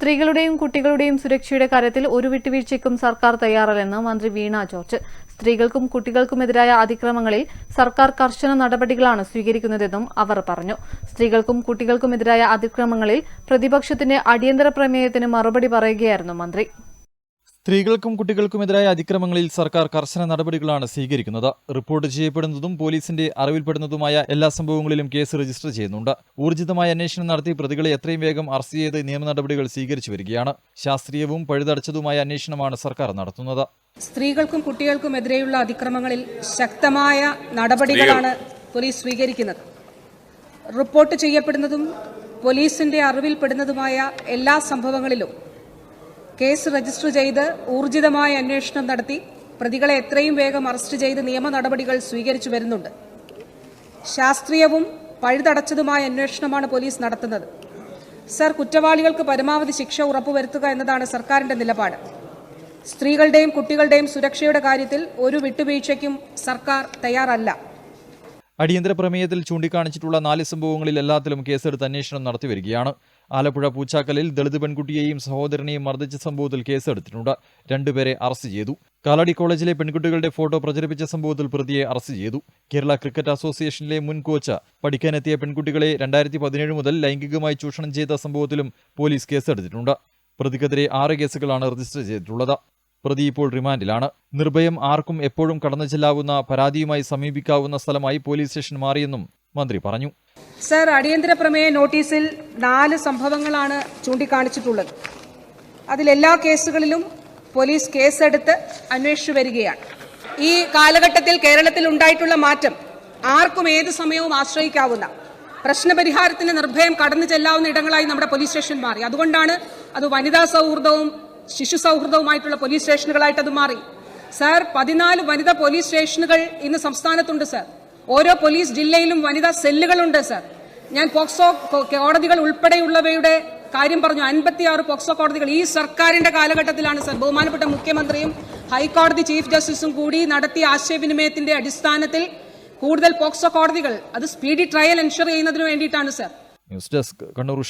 സ്ത്രീകളുടെയും കുട്ടികളുടെയും സുരക്ഷയുടെ കാര്യത്തിൽ ഒരു വിട്ടുവീഴ്ചയ്ക്കും സർക്കാർ തയ്യാറല്ലെന്ന് മന്ത്രി വീണ ജോർജ്. സ്ത്രീകൾക്കും കുട്ടികൾക്കുമെതിരായ അതിക്രമങ്ങളിൽ സർക്കാർ കർശന നടപടികളാണ് സ്വീകരിക്കുന്നതെന്നും അവർ പറഞ്ഞു. സ്ത്രീകൾക്കും കുട്ടികൾക്കുമെതിരായ അതിക്രമങ്ങളിൽ പ്രതിപക്ഷത്തിന്റെ അടിയന്തര പ്രമേയത്തിന് മറുപടി പറയുകയായിരുന്നു മന്ത്രി. സ്ത്രീകൾക്കും കുട്ടികൾക്കുമെതിരായ അതിക്രമങ്ങളിൽ സർക്കാർ കർശന നടപടികളാണ് സ്വീകരിക്കുന്നത്. റിപ്പോർട്ട് ചെയ്യപ്പെടുന്നതും പോലീസിന്റെ അറിവിൽപ്പെടുന്നതുമായ എല്ലാ സംഭവങ്ങളിലും കേസ് രജിസ്റ്റർ ചെയ്യുന്നുണ്ട്. ഊർജിതമായ അന്വേഷണം നടത്തി പ്രതികളെ എത്രയും വേഗം അറസ്റ്റ് ചെയ്ത് നിയമ നടപടികൾ സ്വീകരിച്ചു വരികയാണ്. ശാസ്ത്രീയവും പഴുതടച്ചതുമായ അന്വേഷണമാണ് സർക്കാർ നടത്തുന്നത്. സ്ത്രീകൾക്കും കുട്ടികൾക്കും എതിരെയുള്ള അതിക്രമങ്ങളിൽ ശക്തമായ നടപടികളാണ് പോലീസ് സ്വീകരിക്കുന്നത്. റിപ്പോർട്ട് ചെയ്യപ്പെടുന്നതും പോലീസിന്റെ അറിവിൽപ്പെടുന്നതുമായ എല്ലാ സംഭവങ്ങളിലും കേസ് രജിസ്റ്റർ ചെയ്ത് ഊർജിതമായ അന്വേഷണം നടത്തി. പ്രതികളെ എത്രയും വേഗം അറസ്റ്റ് ചെയ്ത് നിയമ നടപടികൾ സ്വീകരിച്ചു വരുന്നുണ്ട്. ശാസ്ത്രീയവും പഴുതടച്ചതുമായ അന്വേഷണമാണ് പോലീസ് നടത്തുന്നത്. സർ കുറ്റവാളികൾക്ക് പരമാവധി ശിക്ഷ ഉറപ്പുവരുത്തുക എന്നതാണ് സർക്കാരിന്റെ നിലപാട്. സ്ത്രീകളുടെയും കുട്ടികളുടെയും സുരക്ഷയുടെ കാര്യത്തിൽ ഒരു വിട്ടുവീഴ്ചയ്ക്കും സർക്കാർ തയ്യാറല്ല. അടിയന്തര പ്രമേയത്തിൽ ചൂണ്ടിക്കാണിച്ചിട്ടുള്ള നാല് സംഭവങ്ങളിൽ എല്ലാത്തിലും കേസെടുത്ത് അന്വേഷണം നടത്തിവരികയാണ് ആലപ്പുഴ പൂച്ചാക്കലിൽ ദളിത് പെൺകുട്ടിയെയും സഹോദരനെയും മർദ്ദിച്ച സംഭവത്തിൽ കേസെടുത്തിട്ടുണ്ട്. രണ്ടുപേരെ അറസ്റ്റ് ചെയ്തു. കാലടി കോളേജിലെ പെൺകുട്ടികളുടെ ഫോട്ടോ പ്രചരിപ്പിച്ച സംഭവത്തിൽ പ്രതിയെ അറസ്റ്റ് ചെയ്തു. കേരള ക്രിക്കറ്റ് അസോസിയേഷനിലെ മുൻ കോച്ച് പഠിക്കാനെത്തിയ പെൺകുട്ടികളെ രണ്ടായിരത്തി പതിനേഴ് മുതൽ ലൈംഗികമായി ചൂഷണം ചെയ്ത സംഭവത്തിലും പോലീസ് കേസെടുത്തിട്ടുണ്ട്. പ്രതിക്കെതിരെ ആറ് കേസുകളാണ് രജിസ്റ്റർ ചെയ്തിട്ടുള്ളത്. പ്രതി ഇപ്പോൾ റിമാൻഡിലാണ്. നിർഭയം ആർക്കും എപ്പോഴും കടന്നു ചെല്ലാവുന്ന പരാതിയുമായി സമീപിക്കാവുന്ന സ്ഥലമായി പോലീസ് സ്റ്റേഷൻ മാറിയെന്നും മന്ത്രി പറഞ്ഞു. സർ അടിയന്തര പ്രമേയ നോട്ടീസിൽ നാല് സംഭവങ്ങളാണ് ചൂണ്ടിക്കാണിച്ചിട്ടുള്ളത്. അതിലെല്ലാ കേസുകളിലും പോലീസ് കേസെടുത്ത് അന്വേഷിച്ചു വരികയാണ്. ഈ കാലഘട്ടത്തിൽ കേരളത്തിൽ ഉണ്ടായിട്ടുള്ള മാറ്റം ആർക്കും ഏത് സമയവും ആശ്രയിക്കാവുന്ന പ്രശ്നപരിഹാരത്തിന് നിർഭയം കടന്നു ചെല്ലാവുന്ന ഇടങ്ങളായി നമ്മുടെ പോലീസ് സ്റ്റേഷൻ മാറി. അതുകൊണ്ടാണ് അത് വനിതാ സൗഹൃദവും ശിശു സൗഹൃദവുമായിട്ടുള്ള പോലീസ് സ്റ്റേഷനുകളായിട്ട് അത് മാറി. സാർ പതിനാല് വനിതാ പോലീസ് സ്റ്റേഷനുകൾ ഇന്ന് സംസ്ഥാനത്തുണ്ട് സാർ. ഓരോ പോലീസ് ജില്ലയിലും വനിതാ സെല്ലുകളുണ്ട് സാർ. ഞാൻ പോക്സോ കോടതികൾ ഉൾപ്പെടെയുള്ളവയുടെ കാര്യം പറഞ്ഞു. അൻപത്തിയാറ് പോക്സോ കോടതികൾ ഈ സർക്കാരിന്റെ കാലഘട്ടത്തിലാണ് സാർ. ബഹുമാനപ്പെട്ട മുഖ്യമന്ത്രിയും ഹൈക്കോടതി ചീഫ് ജസ്റ്റിസും കൂടി നടത്തിയ ആശയവിനിമയത്തിന്റെ അടിസ്ഥാനത്തിൽ കൂടുതൽ പോക്സോ കോടതികൾ അത് സ്പീഡി ട്രയൽ എൻഷുർ ചെയ്യുന്നതിന് വേണ്ടിയിട്ടാണ് സാർ. News desk Kannur